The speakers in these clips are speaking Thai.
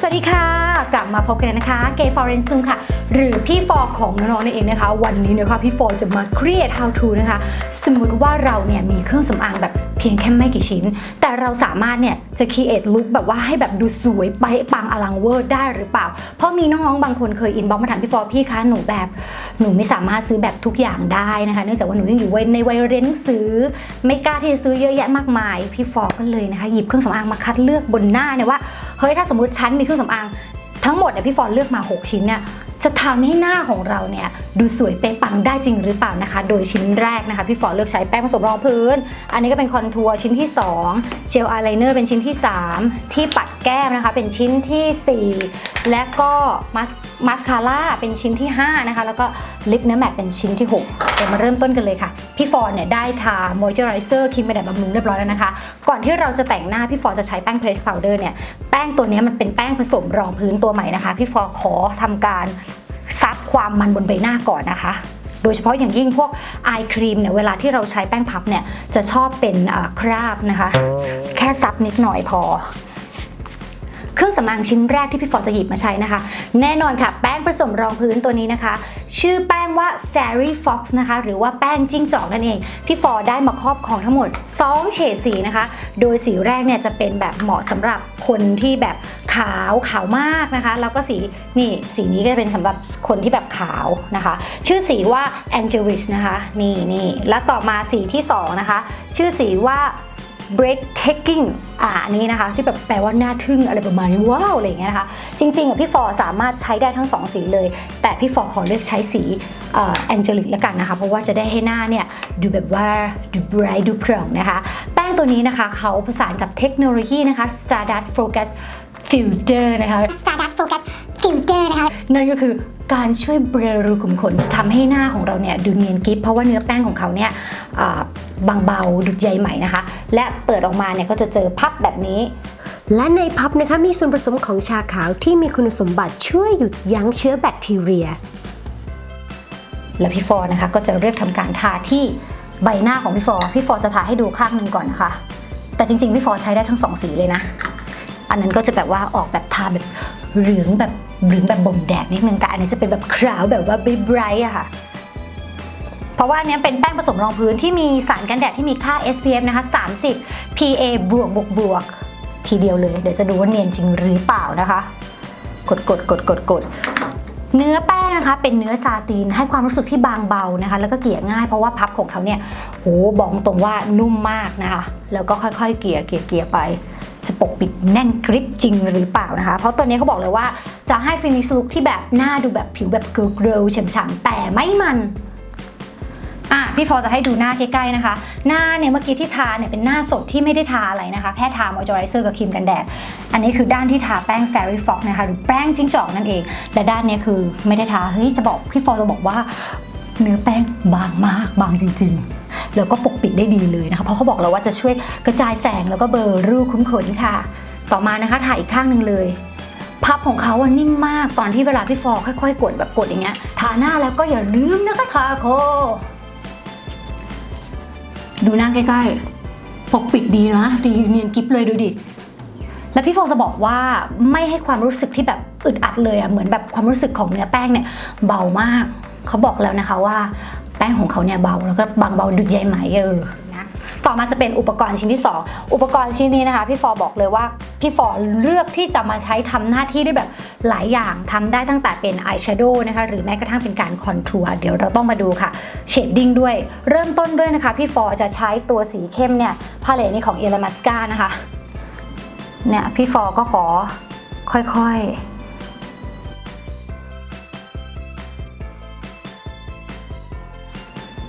สวัสดีค่ะ กลับมาพบกันนะคะ เกย์ฟอร์เรนซ์ค่ะ หรือพี่ฟอร์ของน้องๆนั่นเองนะคะ วันนี้นะคะพี่ฟอร์จะมา create how to นะคะ สมมติว่าเราเนี่ยมีเครื่องสำอางแบบเพียงแค่ไม่กี่ชิ้น แต่เราสามารถเนี่ยจะ create look แบบว่าให้แบบดูสวยไปปังอลังเวอร์ได้หรือเปล่า เพราะมีน้องๆ บางคนเคยอินบ็อกมาถามพี่ฟอร์พี่คะหนูแบบ หนูไม่สามารถซื้อแบบทุกอย่างได้นะคะ เนื่องจากว่าหนูยังอยู่ในวัยเรียนหนังสือ ไม่กล้าที่จะซื้อเยอะแยะมากมาย พี่ฟอร์ก็เลยนะคะหยิบเครื่องสำอางมาคัดเลือกบนหน้าเนี่ยว่า เฮ้ยถ้าสมมติฉันมีเครื่องสำอางทั้งหมดเนี่ยพี่ฟอนเลือกมา 6 ชิ้นเนี่ย จะทำให้หน้าของเราเนี่ยดูสวยเป๊ะปังได้จริงหรือเปล่านะคะ โดยชิ้นแรกนะคะ พี่ฟอร์เลือกใช้แป้งผสมรองพื้น อันนี้ก็เป็นคอนทัวร์ชิ้นที่ 2 เจลอายไลเนอร์เป็นชิ้นที่ 3 ที่ปัดแก้มนะคะ เป็นชิ้นทีสี่4 และก็มัสมาสคาร่าเป็นชิ้นที่ 5 นะคะ แล้วก็ลิปเนื้อแมตเป็นชิ้นที่6เดี๋ยวมาเริ่มต้นกันเลยค่ะ พี่ฟอร์เนี่ยได้ทา มอยเจอร์ไรเซอร์ครีมกันแดดบำรุงเรียบร้อยแล้วนะคะ ก่อนที่เราจะแต่งหน้าพี่ฟอร์จะใช้แป้งเพรสพาวเดอร์เนี่ยแป้งตัวนี้มันเป็นแป้งผสมรองพื้นตัวใหม่นะคะ พี่ฟอร์ขอทำการ ซับความมันบนใบหน้าก่อนนะคะ โดยเฉพาะอย่างยิ่งพวกไอครีมเนี่ยเวลาที่เราใช้แป้งพับเนี่ยจะชอบเป็นคราบนะคะ แค่ซับนิดหน่อยพอเครื่องสำอางชิ้นแรกที่พี่ฟอร์จะหยิบมาใช้นะคะ แน่นอนค่ะ แป้งผสมรองพื้นตัวนี้นะคะ ชื่อแป้งว่า Fairy Fox นะคะ หรือว่าแป้งจิ้งจอกนั่นเอง พี่ฟอร์ได้มาครอบของทั้งหมด 2 เฉดสีนะคะ โดยสีแรกเนี่ยจะเป็นแบบเหมาะสำหรับคนที่แบบ ขาวขาวมากนะคะ แล้วก็สีนี่สีนี้ก็จะเป็นสำหรับคนที่แบบขาวนะคะ ชื่อสีว่า Angelis นะคะนี่นี่แล้วต่อมาสีที่สองนะคะชื่อสีว่า breathtaking อ่านี้นะคะ ที่แบบแปลว่าน่าทึ่งอะไรประมาณนี้ว้าวอะไรอย่างเงี้ยนะคะ จริงๆอะพี่ฟอร์สามารถใช้ได้ทั้งสองสีเลย แต่พี่ฟอร์ขอเลือกใช้สีแองเจลิกแล้วกันนะคะ เพราะว่าจะได้ให้หน้าเนี่ย ดูแบบว่า ดู bright ดูโปร่งนะคะ แป้งตัวนี้นะคะ เขาผสานกับเทคโนโลยีนะคะ Stardust Focus Filter นะคะ Stardust Focus Filter นะคะนั่นก็คือการช่วยเบลอรูขุมขนทำให้หน้าของเราเนี่ยดูเนียนกริบเพราะว่าเนื้อแป้งของเขาเนี่ยอ่าบางเบาดุดใยใหม่นะคะ และเปิดออกมาเนี่ยก็จะเจอพับแบบนี้ และในพับนะคะมีส่วนผสมของชาขาวที่มีคุณสมบัติช่วยหยุดยั้งเชื้อแบคทีเรีย และพี่ฟอร์นะคะก็จะเลือกทำการทาที่ใบหน้าของพี่ฟอร์พี่ฟอร์จะทาให้ดูข้างหนึ่งก่อนนะคะ แต่จริงๆพี่ฟอร์ใช้ได้ทั้งสองสีเลยนะ อันนั้นก็จะแบบว่าออกแบบทาแบบเหลืองแบบเหลืองแบบบ่มแดดนิดนึงแต่อันนี้จะเป็นแบบขาวแบบว่าไบรท์อะค่ะ เพราะว่าอันเนี้ยเป็นแป้งผสมรองพื้นที่มีสารกันแดดที่มีค่า SPF นะคะ 30 PA บวกบวกบวกทีเดียวเลย เดี๋ยวจะดูว่าเนียนจริงหรือเปล่านะคะ กดกดกดกดกดเนื้อแป้งนะคะเป็นเนื้อซาตินให้ความรู้สึกที่บางเบานะคะ แล้วก็เกลี่ยง่ายเพราะว่าพับของเขาเนี่ยโหบอกตรงว่านุ่มมากนะคะ แล้วก็ค่อยๆ เกลี่ยเกลี่ยเกลี่ยไป จะปกปิดแน่นกริบจริงหรือเปล่านะคะ เพราะตัวนี้เขาบอกเลยว่าจะให้ฟินิชลุกที่แบบหน้าดูแบบผิวแบบเกลียวๆฉ่ำๆแต่ไม่มันอะพี่ฟอจะให้ดูหน้าใกล้ๆนะคะ หน้าเนี่ยเมื่อกี้ที่ทาเนี่ยเป็นหน้าสดที่ไม่ได้ทาอะไรนะคะ แค่ทามอยเจอไรเซอร์กับครีมกันแดด อันนี้คือด้านที่ทาแป้ง Fairy Fox นะคะหรือแป้งจิ้งจอกนั่นเอง และด้านนี้คือไม่ได้ทา เฮ้ยจะบอกพี่ฟอจะบอกว่า เนื้อแป้งบางมากบางจริง ๆ แล้วก็ปกปิดได้ดีเลยนะคะ เพราะเขาบอกแล้วว่าจะช่วยกระจายแสงแล้วก็เบลอรูคุ้มขนค่ะ ต่อมานะคะถ่ายอีกข้างหนึ่งเลยพับของเขาอะนิ่มมากตอนที่เวลาพี่ฟอค่อยๆ กดแบบกดอย่างเงี้ยทาหน้าแล้วก็อย่าลืมนะคะทาโคดูหน้าใกล้ๆ ปกปิดดีนะดีเนียนกิฟเลยดูดิ แล้วพี่โฟจะบอกว่าไม่ให้ความรู้สึกที่แบบอึดอัดเลยอะเหมือนแบบความรู้สึกของเนื้อแป้งเนี่ยเบามาก เขาบอกแล้วนะคะว่า ป้งของเขาเนี่ยเบาแล้วก็บางเบาดุดใยไหมเออนะต่อมาจะเป็นอุปกรณ์ชิ้นที่ 2 อุปกรณ์ชิ้นนี้นะคะพี่ฟอบอกเลยว่าพี่ฟอเลือกที่จะมาใช้ทำหน้าที่ได้แบบหลายอย่างทำได้ตั้งแต่เป็นอายแชโดว์นะคะหรือแม้กระทั่งเป็นการคอนทัวร์เดี๋ยวเราต้องมาดูค่ะเชดดิ้งด้วย เริ่มต้นด้วยนะคะพี่ฟอจะใช้ตัวสีเข้มเนี่ยพาเลตนี้ของเอลามัสกานะคะเนี่ยพี่ฟอก็ขอค่อยๆ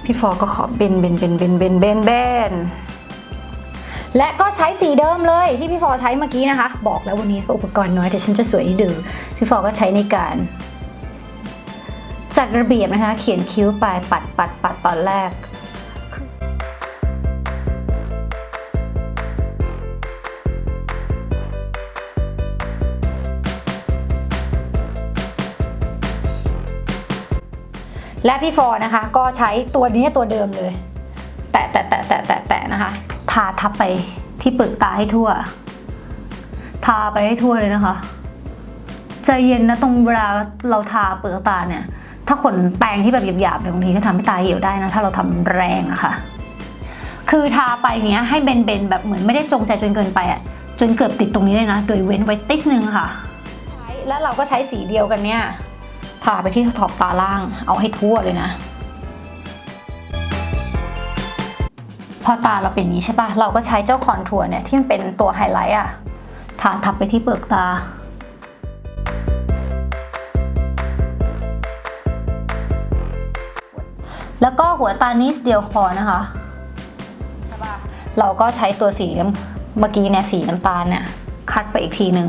พี่ฟอก็ขอเบนเบนเบนเบนเบนเบนเบนและก็ใช้สีเดิมเลยที่พี่ฟอใช้เมื่อกี้นะคะ บอกแล้ววันนี้ก็อุปกรณ์น้อยแต่ฉันจะสวยให้ดูพี่ฟอก็ใช้ในการจัดระเบียบนะคะ เขียนคิ้วไปปัดปัดปัดตอนแรก และพี่ฟอนะคะก็ใช้ตัวนี้ตัวเดิมเลย แตะแตะแตะแตะแตะแตะนะคะ ทาทับไปที่เปลือกตาให้ทั่ว ทาไปให้ทั่วเลยนะคะใจเย็นนะตรงเวลาเราทาเปลือกตาเนี่ย ถ้าขนแปรงที่แบบหยาบๆเนี่ยบางทีก็ทำให้ตาเหี่ยวได้นะ ถ้าเราทำแรงอะค่ะ คือทาไปเนี้ยให้เบนๆแบบเหมือนไม่ได้จงใจจนเกินไปอะจนเกือบติดตรงนี้เลยนะ โดยเว้นไว้ติสนึงค่ะ แล้วเราก็ใช้สีเดียวกันเนี่ย ทาไปที่ขอบตาล่าง เอาให้ทั่วเลยนะ พอตาเราเป็นอย่างนี้ใช่ปะเราก็ใช้เจ้าคอนทัวร์เนี่ยที่มันเป็นตัวไฮไลท์อะทาทับไปที่เปลือกตาแล้วก็หัวตานิดเดียวพอนะคะ เราก็ใช้ตัวสีเมื่อกี้เนี่ยสีน้ำตาลเนี่ย คัดไปอีกทีหนึ่ง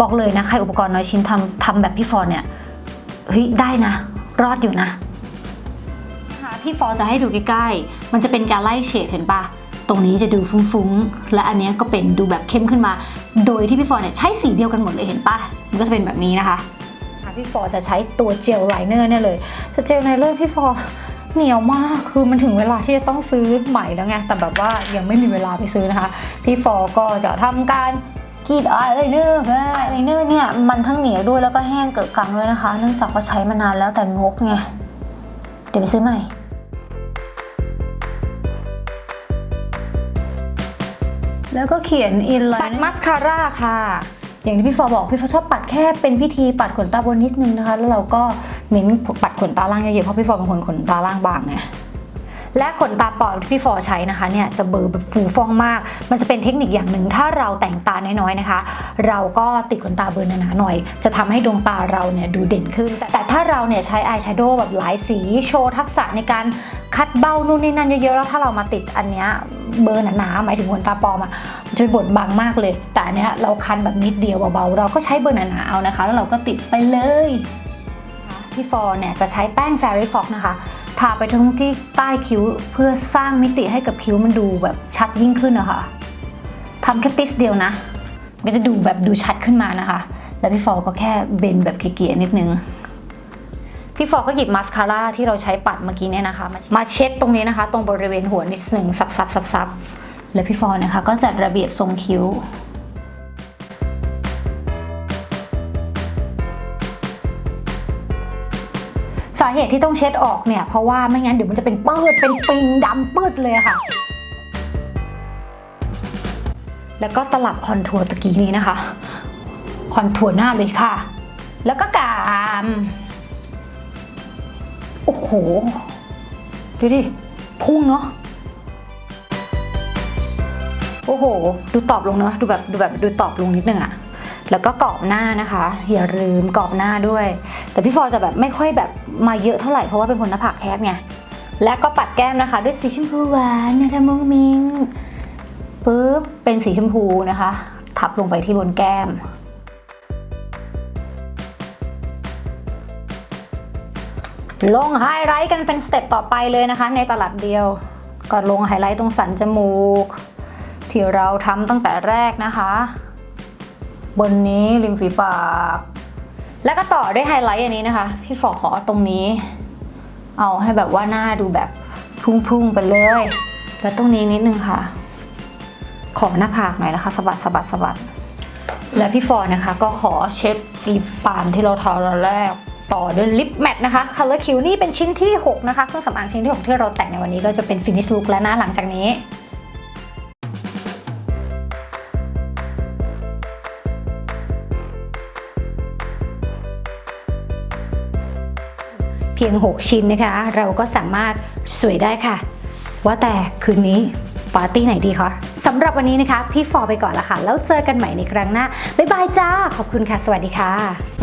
บอกเลยนะใครอุปกรณ์น้อยชิ้นทำทำแบบพี่ฟอร์เนี่ยเฮ้ยได้นะ รอดอยู่นะนะคะพี่ฟอจะให้ดูใกล้ๆ มันจะเป็นการไล่เฉดเห็นปะตรงนี้จะดูฟุ้งๆ และอันนี้ก็เป็นดูแบบเข้มขึ้นมา โดยที่พี่ฟอเนี่ยใช้สีเดียวกันหมดเลยเห็นปะมันก็จะเป็นแบบนี้นะคะ พี่ฟอจะใช้ตัวเจลไลเนอร์เนี่ยเลยแต่เจลไลเนอร์พี่ฟอเหนียวมาก คือมันถึงเวลาที่จะต้องซื้อใหม่แล้วไง แต่แบบว่ายังไม่มีเวลาไปซื้อนะคะ พี่ฟอก็จะทำการ กรีดอายไลเนอร์ค่ะอายไลเนอร์เนี่ยมันทั้งเหนียวด้วยแล้วก็แห้งเกิดกังด้วยนะคะ เนื่องจากว่าใช้มานานแล้วแต่งกไง เดี๋ยวไปซื้อใหม่แล้วก็เขียนอินไลน์ปัดมัสคาร่าค่ะ อย่างที่พี่ฟอบอกพี่ฟอชอบปัดแค่เป็นพิธีปัดขนตาบนนิดนึงนะคะ แล้วเราก็เน้นปัดขนตาล่างเยอะๆเพราะพี่ฟอเป็นคนขนตาล่างบางไง และขนตาปลอมที่พี่ฟอใช้นะคะเนี่ยจะเบลอแบบฟูฟ่องมาก มันจะเป็นเทคนิคอย่างหนึ่งถ้าเราแต่งตาน้อยๆนะคะ เราก็ติดขนตาเบลอหนาๆหน่อย จะทำให้ดวงตาเราเนี่ยดูเด่นขึ้นแต่แต่ถ้าเราเนี่ยใช้อายแชโดว์แบบหลายสีโชว์ทักษะในการคัดเบ้านู่นนี่นั่นเยอะๆแล้วถ้าเรามาติดอันเนี้ยเบอร์หนาๆหมายถึงขนตาปลอมอะมันจะบดบังมากเลย แต่อันเนี้ยเราคันแบบนิดเดียวเบาๆเราก็ใช้เบอร์หนาๆเอานะคะ แล้วเราก็ติดไปเลยพี่ฟอร์เนี่ยจะใช้แป้ง Fairy Fox นะคะ ทาไปทั้งที่ใต้คิ้วเพื่อสร้างมิติให้กับคิ้วมันดูแบบชัดยิ่งขึ้นนะคะทำแค่ติสเดียวนะก็จะดูแบบดูชัดขึ้นมานะคะ แล้วพี่ฟอก็แค่เบนแบบเก๋ๆนิดนึงพี่ฟอก็หยิบมาสคาร่าที่เราใช้ปัดเมื่อกี้เนี่ยนะคะ มาเช็ดตรงนี้นะคะ ตรงบริเวณหัวนิดหนึ่งซับซับซับซับแล้วพี่ฟอนะคะก็จัดระเบียบทรงคิ้วาเหตุที่ต้องเช็ดออกเนี่ย เพราะว่าไม่งั้นเดี๋ยวมันจะเป็นเปิดเป็นปิงดำปืดเลยค่ะ แล้วก็ตลับคอนทัวร์ตะกี้นี้นะคะ คอนทัวร์หน้าเลยค่ะ แล้วก็กามโอ้โห ดูดิ พุ่งเนาะโอ้โห ดูตอบลงเนาะดูแบบดูแบบดูตอบลงนิดนึงอะ แล้วก็กรอบหน้านะคะ อย่าลืมกรอบหน้าด้วย แต่พี่ฟอจะแบบไม่ค่อยแบบมาเยอะเท่าไหร่เพราะว่าเป็นคนหน้าผากแคบไงและก็ปัดแก้มนะคะ ด้วยสีชมพูหวานนะคะมุ้งมิงปุ๊บเป็นสีชมพูนะคะ ทับลงไปที่บนแก้มลงไฮไลท์กันเป็นสเต็ปต่อไปเลยนะคะ ในตลับเดียวก็ลงไฮไลท์ตรงสันจมูก ที่เราทำตั้งแต่แรกนะคะ บนนี้ริมฝีปาก แล้วก็ต่อด้วยไฮไลท์อันนี้นะคะ พี่ฝอขอตรงนี้ เอาให้แบบว่าหน้าดูแบบพุ่งๆไปเลย แล้วตรงนี้นิดนึงค่ะ ขอหน้าผากหน่อยนะคะสะบัดสะบัดสะบัดและพี่ฟอร์นะคะก็ขอเช็ดลิปบาล์มที่เราทาตอนแรกต่อด้วยลิปแมทนะคะ Color Q นี่เป็นชิ้นที่ 6 นะคะ เครื่องสำอางชิ้นที่ 6 ที่เราแต่งในวันนี้ก็จะเป็น Finish Look แล้วนะหลังจากนี้ เพียง 6 ชิ้นนะคะ เราก็สามารถสวยได้ค่ะ ว่าแต่คืนนี้ปาร์ตี้ไหนดีคะสำหรับวันนี้นะคะ พี่ฟอร์ไปก่อนละค่ะ แล้วเจอกันใหม่ในครั้งหน้า บ๊ายบายจ้า ขอบคุณค่ะ สวัสดีค่ะ